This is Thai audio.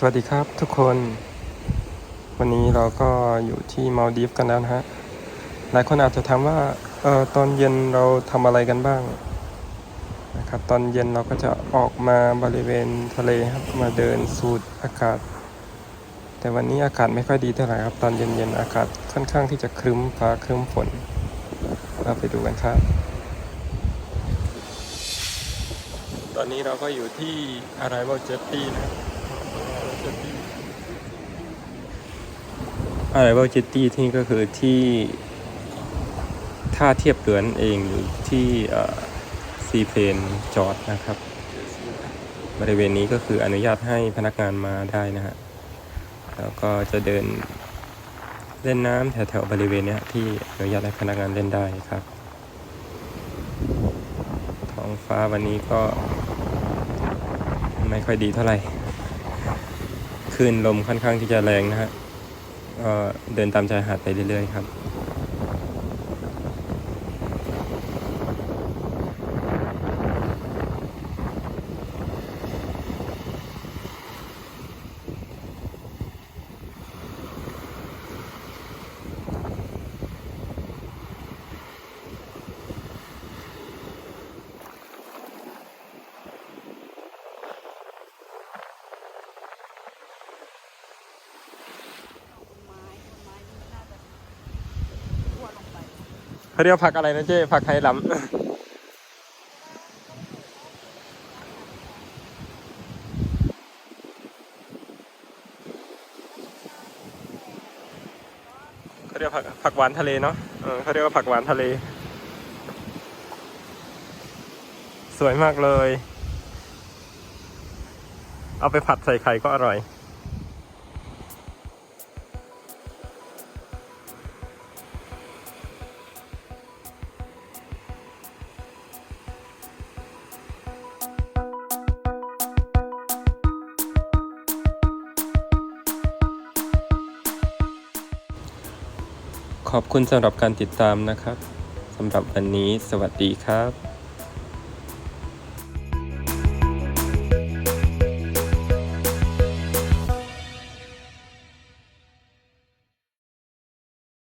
สวัสดีครับทุกคน วันนี้เราก็อยู่ที่มาลดีฟกันแล้วนะฮะ หลายคนอาจจะถามว่าเออตอนเย็นเราทำอะไรกันบ้างนะครับตอนเย็นเราก็จะออกมาบริเวณทะเลครับมาเดินสูดอากาศ แต่วันนี้อากาศไม่ค่อยดีเท่าไหร่ครับ ตอนเย็นๆอากาศค่อนข้างที่จะครึ้มฟ้าครึ้มฝน เราไปดูกันครับ ตอนนี้เราก็อยู่ที่ Arrival Jetty นะครับ Arrival Jetty ที่นี่ก็คือที่ท่าเทียบเรือนเองอยู่ที่ซีเพนจอดนะครับ บริเวณนี้ก็คืออนุญาตให้พนักงานมาได้นะฮะแล้วก็จะเดินเล่นน้ำแถวๆบริเวณนี้ที่อนุญาตให้พนักงานเล่นได้ครับ ท้องฟ้าวันนี้ก็ไม่ค่อยดีเท่าไหร่ คลื่นลมค่อนข้างที่จะแรงนะฮะก็เดินตามชายหาดไปเรื่อยๆครับ ไม้ต้นไม้นี่น่าจะรั่วลงไป เขาเรียกผักอะไรนะเจ๊ผักไฮลัมเขาเรียกผักผักหวานทะเลเนาะเออเขาเรียกว่าผักหวานทะเล สวยมากเลย เอาไปผัดใส่ไข่ก็อร่อย ขอบคุณสำหรับการติดตามนะครับสำหรับวันนี้สวัสดีครับ